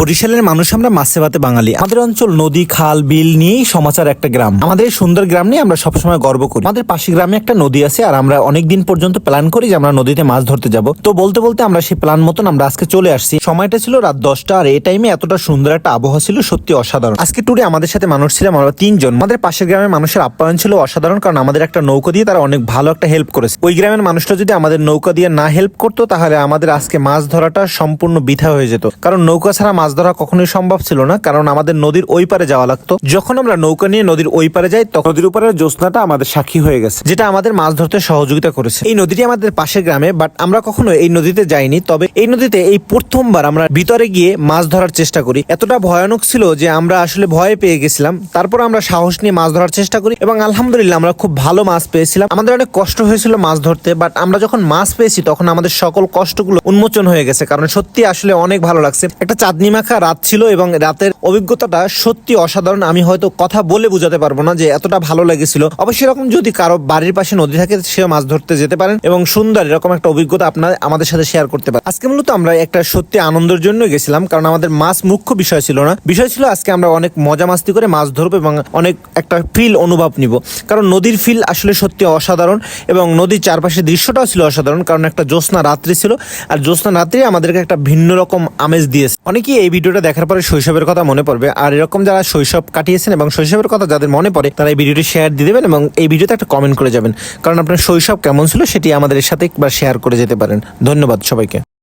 বরিশালের মানুষ আমরা মাছে ভাতে বাঙালি। আমাদের অঞ্চল নদী, খাল, বিল নিয়েই সমাচার একটা গ্রাম। আমাদের সুন্দর গ্রাম নিয়ে আমরা সবসময় গর্ব করি। আমাদের পাশে গ্রামে একটা নদী আছে আর আমরা অনেক দিন পর্যন্ত প্ল্যান করি যে আমরা নদীতে মাছ ধরতে যাব। তো বলতে বলতে আমরা সেই প্ল্যান মতন আমরা আজকে চলে আসছি। সময়টা ছিল রাত দশটা আর এই টাইমে এতটা সুন্দর একটা আবহাওয়া ছিল সত্যি অসাধারণ। আজকে ট্যুরে আমাদের সাথে মানুষ ছিলাম আমরা তিনজন। আমাদের পাশের গ্রামের মানুষের আপ্যায়ন ছিল অসাধারণ কারণ আমাদের একটা নৌকা দিয়ে তারা অনেক ভালো একটা হেল্প করেছে। ওই গ্রামের মানুষটা যদি আমাদের নৌকা দিয়ে না হেল্প করতো তাহলে আমাদের আজকে মাছ ধরাটা সম্পূর্ণ বৃথা হয়ে যেত। কারণ নৌকা ছাড়া মাছ ধরা কখনোই সম্ভব ছিল না কারণ আমাদের নদীর ওই পারে যাওয়া লাগতো। যখন আমরা নৌকা নিয়ে নদীর ওই পারে যাই তখন নদীর উপরে জ্যোৎস্নাটা আমাদের সাক্ষী হয়ে গেছে। যেটা আমাদের মাছ ধরতে সহযোগিতা করেছে। এই নদীটি আমাদের পাশের গ্রামে বাট আমরা কখনো এই নদীতে যাইনি। তবে এই নদীতে এই প্রথমবার আমরা ভিতরে গিয়ে মাছ ধরার চেষ্টা করি। এতটা ভয়ানক ছিল যে আমরা আসলে ভয় পেয়ে গেছিলাম। তারপর আমরা সাহস নিয়ে মাছ ধরার চেষ্টা করি এবং আলহামদুলিল্লাহ আমরা খুব ভালো মাছ পেয়েছিলাম। আমাদের অনেক কষ্ট হয়েছিল মাছ ধরতে বাট আমরা যখন মাছ পেয়েছি তখন আমাদের সকল কষ্টগুলো উন্মোচন হয়ে গেছে। কারণ সত্যি আসলে অনেক ভালো লাগছে। একটা চাঁদনি মাখা রাত ছিল এবং রাতের অভিজ্ঞতাটা সত্যি অসাধারণ। আমি হয়তো কথা বলে বোঝাতে পারব না যে এতটা ভালো লেগেছিল। অবশ্যই এরকম যদি কারও বাড়ির পাশে নদী থাকে সে মাছ ধরতে যেতে পারেন এবং সুন্দর এরকম একটা অভিজ্ঞতা আপনার আমাদের সাথে শেয়ার করতে পারেন। আজকে মূলত আমরা একটা সত্যি আনন্দের জন্য গেছিলাম, কারণ আমাদের মাছ মুখ্য বিষয় ছিল না। বিষয় ছিল আজকে আমরা অনেক মজা মাস্তি করে মাছ ধরবো এবং অনেক একটা ফিল অনুভব নিব। কারণ নদীর ফিল আসলে সত্যি অসাধারণ এবং নদীর চারপাশে দৃশ্যটাও ছিল অসাধারণ, কারণ একটা জ্যোৎস্না রাত্রি ছিল। আর জ্যোৎস্না রাত্রি আমাদেরকে একটা ভিন্ন রকম আমেজ দিয়েছে। অনেকেই এই ভিডিওটা দেখার পরে শৈশবের কথা মনে পড়বে। আর এরকম যারা শৈশব কাটিয়েছেন এবং শৈশবের কথা যাদের মনে পড়ে, তারা এই ভিডিওটি শেয়ার দিয়ে দেবেন এবং এই ভিডিওতে একটা কমেন্ট করে যাবেন। কারণ আপনার শৈশব কেমন ছিল সেটি আমাদের সাথে একবার শেয়ার করে যেতে পারেন। ধন্যবাদ সবাইকে।